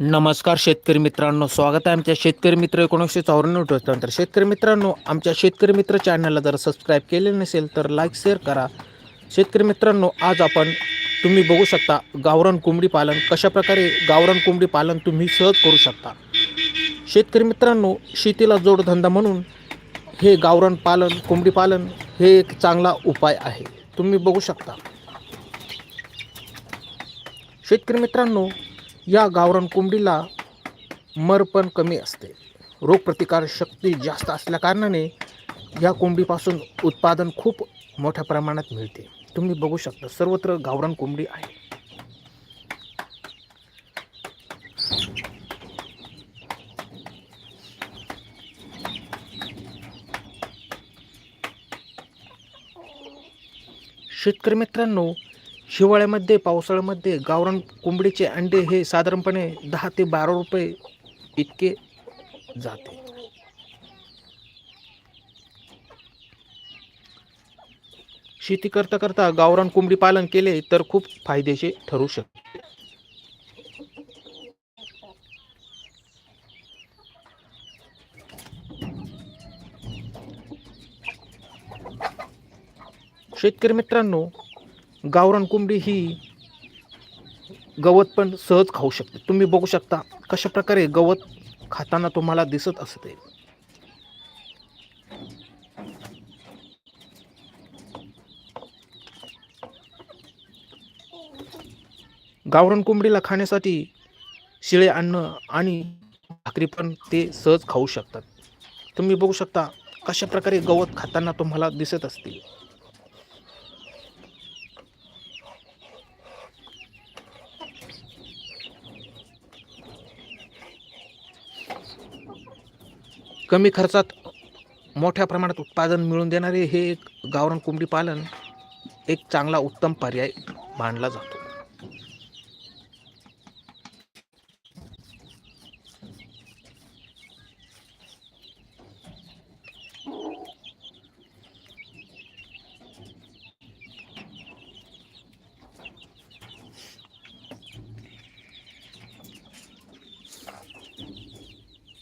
नमस्कार शेतकरी मित्रांनो स्वागत आहे आमच्या शेतकरी मित्र एकोणीसशे चौऱ्याण्णव तर शेतकरी मित्रांनो आमच्या शेतकरी मित्र चॅनलला जर सबस्क्राईब केले नसेल तर लाईक शेअर करा. शेतकरी मित्रांनो आज आपण तुम्ही बघू शकता गावरान कोंबडी पालन कशाप्रकारे गावरान कोंबडी पालन तुम्ही सहज करू शकता. शेतकरी मित्रांनो शेतीला जोडधंदा म्हणून हे गावरान पालन कोंबडी पालन हे एक चांगला उपाय आहे. तुम्ही बघू शकता. शेतकरी मित्रांनो या गावरान कोंबडीला मर पण कमी असते. रोगप्रतिकार शक्ती जास्त असल्याकारणाने या कोंबडीपासून उत्पादन खूप मोठ्या प्रमाणात मिळते. तुम्ही बघू शकता सर्वत्र गावरान कोंबडी आहे. शेतकरी मित्रांनो हिवाळ्यामध्ये पावसाळ्यामध्ये गावरान कोंबडीचे अंडे हे साधारणपणे दहा ते बारा रुपये इतके जाते. शेती करता करता गावरान कोंबडी पालन केले तर खूप फायदेशीर ठरू शकते. शेतकरी मित्रांनो गावरान कोंबडी ही गवत पण सहज खाऊ शकते. तुम्ही बघू शकता कशा प्रकारे गवत खाताना तुम्हाला दिसत असते. गावरान कोंबडीला खाण्यासाठी शिळे अन्न आणि भाकरी पण ते सहज खाऊ शकतात. तुम्ही बघू शकता कशा प्रकारे गवत खाताना तुम्हाला दिसत असतील. कमी खर्चात मोठ्या प्रमाणात उत्पादन मिळून देणारे हे एक गावरान कोंबडी पालन एक चांगला उत्तम पर्याय मानला जातो.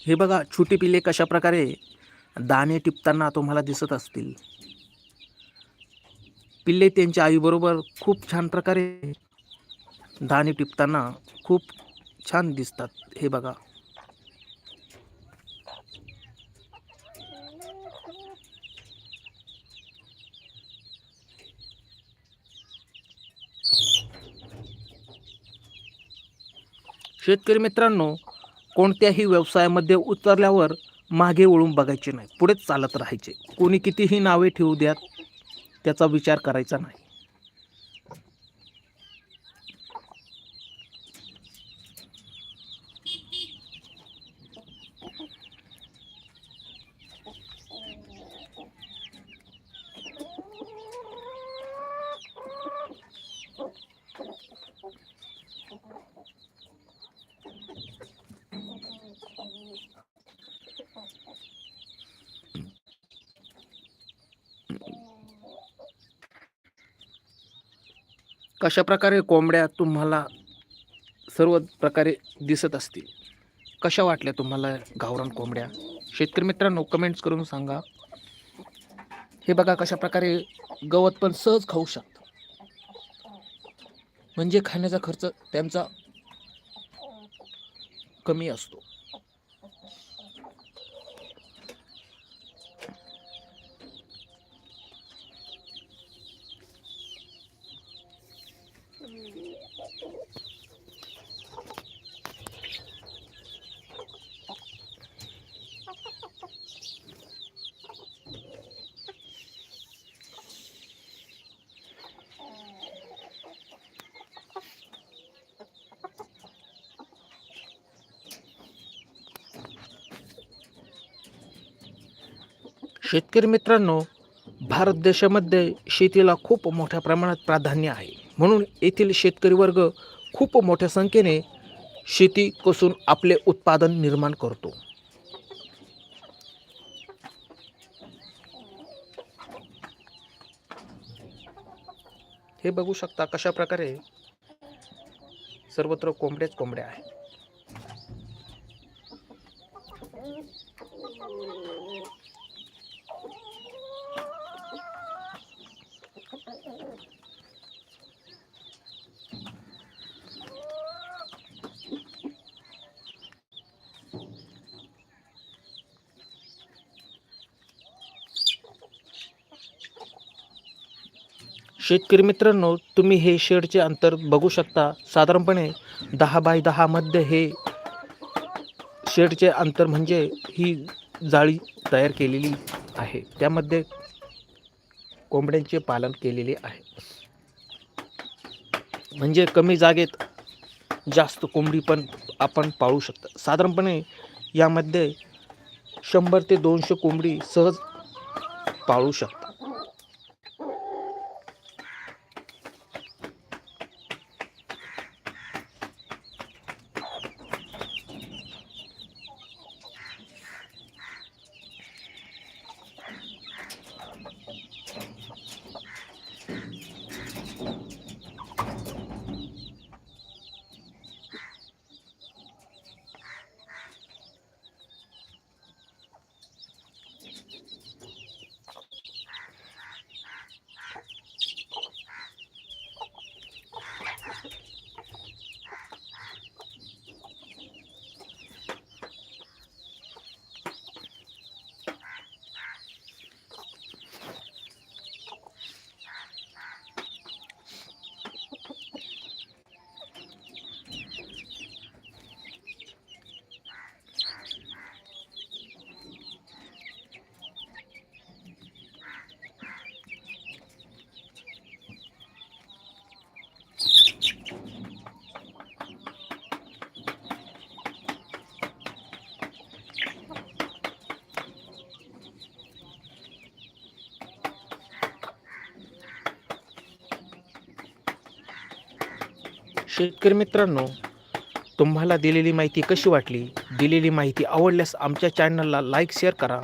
हे बघा छोटी पिले कशा प्रकारे दाणे टिपताना तुम्हाला दिसत असतील. पिल्ले त्यांच्या आईबरोबर खूप छान प्रकारे दाणे टिपताना खूप छान दिसतात. हे बघा. शेतकरी मित्रांनो कोणत्याही व्यवसायामध्ये उतरल्यावर मागे वळून बघायचे नाही. पुढेच चालत राहायचे. कोणी कितीही नावे ठेवू द्यात त्याचा विचार करायचा नाही. कशा प्रकारे कोंबड्या तुम्हाला सर्व प्रकारे दिसत असतील? कशा वाटल्या तुम्हाला गावरान कोंबड्या? शेतकरी मित्रांनो कमेंट्स करून सांगा. हे बघा कशा प्रकारे गवत पण सहज खाऊ शकतं. म्हणजे खाण्याचा खर्च त्यांचा कमी असतो. शेतकरी मित्रांनो भारत देशामध्ये शेतीला खूप मोठ्या प्रमाणात प्राधान्य आहे. म्हणून येथील शेतकरी वर्ग खूप मोठ्या संख्येने शेती कसून आपले उत्पादन निर्माण करतो. हे बघू शकता कशा प्रकारे सर्वत्र कोंबड्याच कोंबड्या आहेत. शेतकरी मित्रांनो तुम्ही हे शेडचे अंतर बघू शकता. साधारणपणे दहा बाय दहामध्ये हे शेडचे अंतर म्हणजे ही जाळी तयार केलेली आहे. त्यामध्ये कोंबड्यांचे पालन केलेले आहे. म्हणजे कमी जागेत जास्त कोंबडी पण आपण पाळू शकता. साधारणपणे यामध्ये शंभर ते दोनशे कोंबडी सहज पाळू शकता. शेतकरी मित्रांनो तुम्हाला दिलेली माहिती कशी वाटली? दिलेली माहिती आवडल्यास आमच्या चॅनलला लाईक शेअर करा.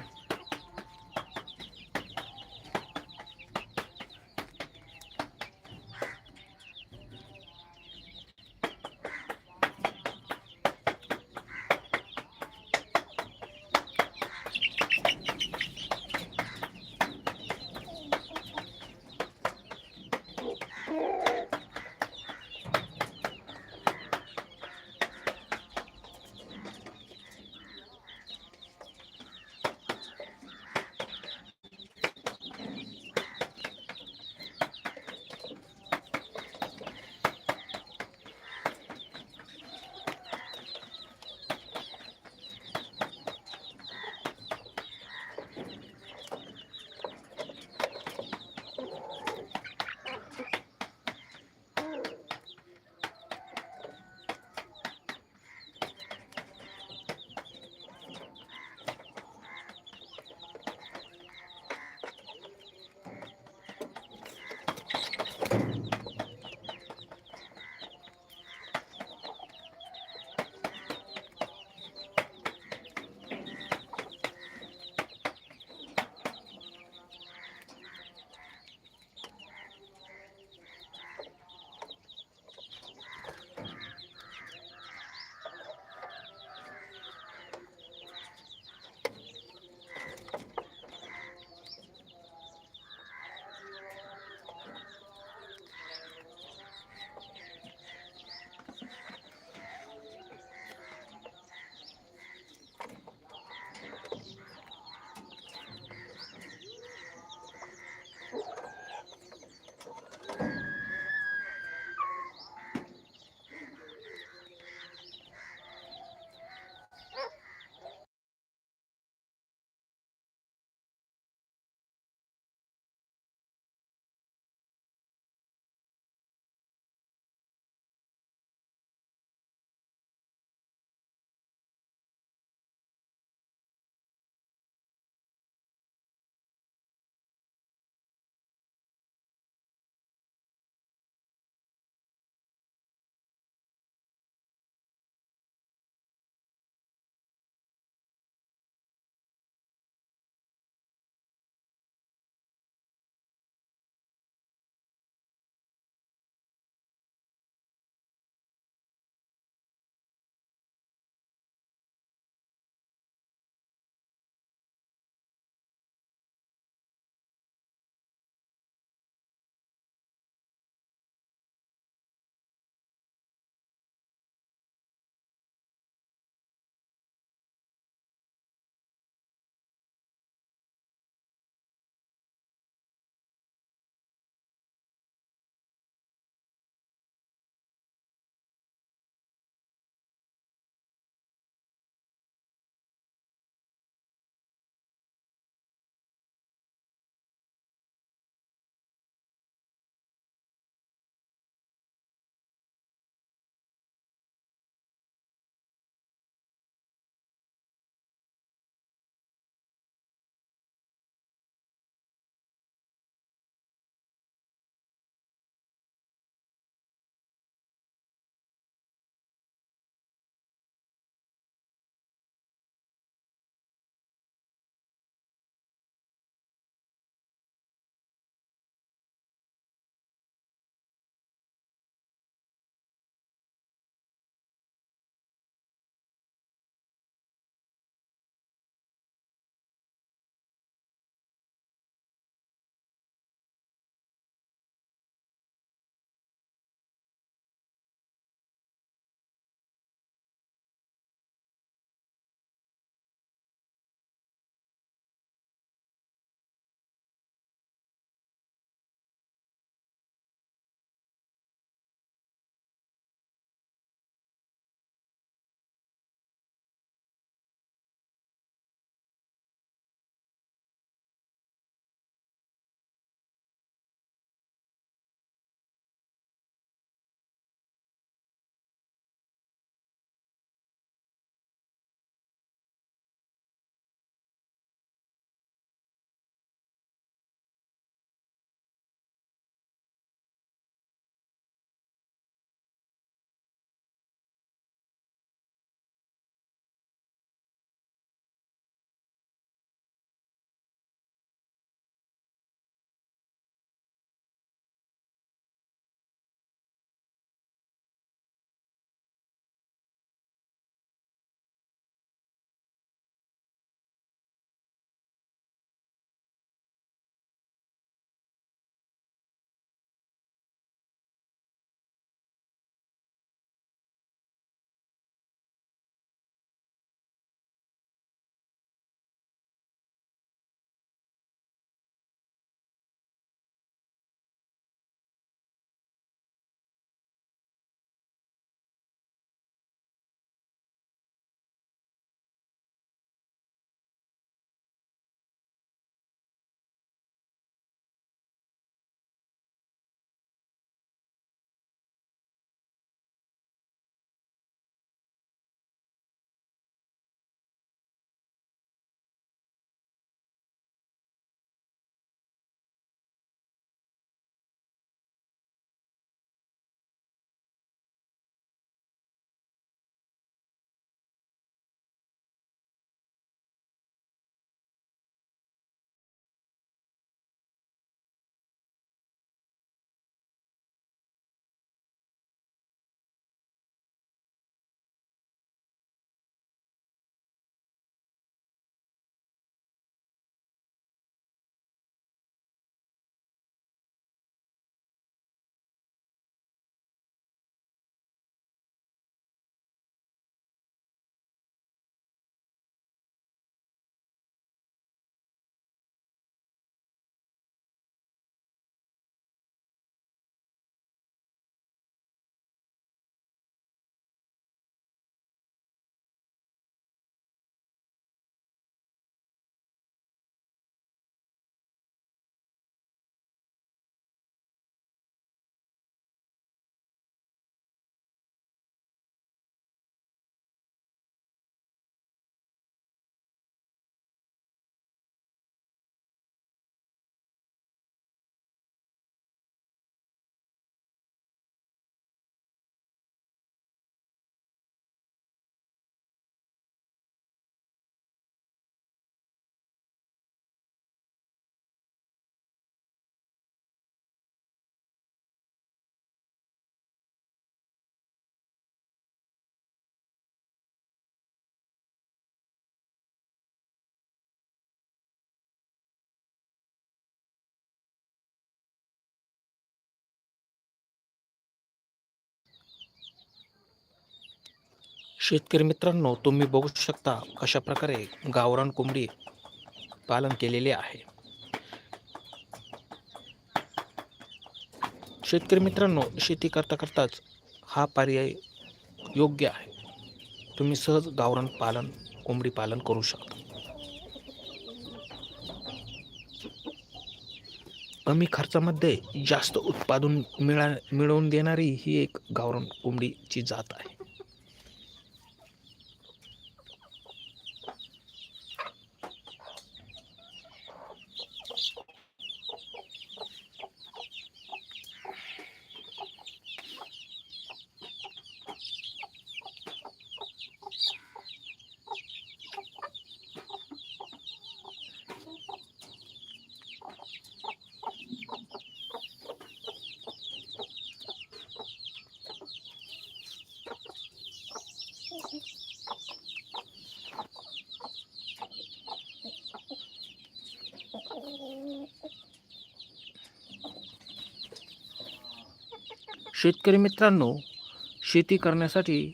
शेतकरी मित्रांनो तुम्ही बघू शकता कशा प्रकारे गावरान कोंबडी पालन केलेले आहे. शेतकरी मित्रांनो शेती करता करताच हा पर्याय योग्य आहे. तुम्ही सहज गावरान पालन कोंबडी पालन करू शकता. कमी खर्चामध्ये जास्त उत्पादन मिळा मिळवून देणारी ही एक गावरान कोंबडीची जात आहे. शेतकरी मित्रांनो शेती करण्यासाठी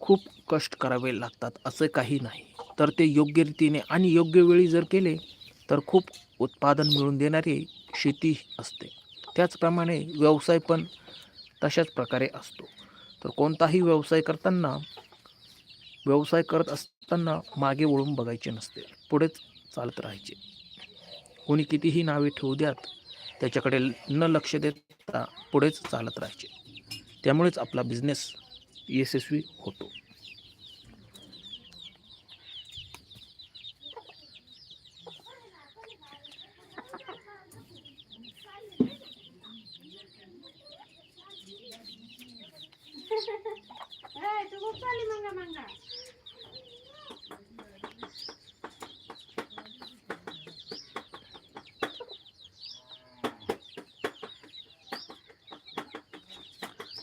खूप कष्ट करावे लागतात असं काही नाही. तर ते योग्य रीतीने आणि योग्य वेळी जर केले तर खूप उत्पादन मिळवून देणारी शेती असते. त्याचप्रमाणे व्यवसाय पण तशाच प्रकारे असतो. तर कोणताही व्यवसाय करताना व्यवसाय करत असताना मागे वळून बघायचे नसते पुढेच चालत राहायचे. कोणी कितीही नावे ठेवू द्यात त्याच्याकडे न लक्ष देता पुढेच चालत राहायचे. त्यामुळेच आपला बिझनेस यशस्वी होतो Eh, tu खूप चालली मंगा मंगा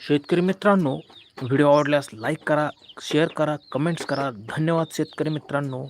शेतकरी मित्रांनो व्हिडिओ आवडल्यास लाईक करा शेअर करा कमेंट्स करा. धन्यवाद शेतकरी मित्रांनो.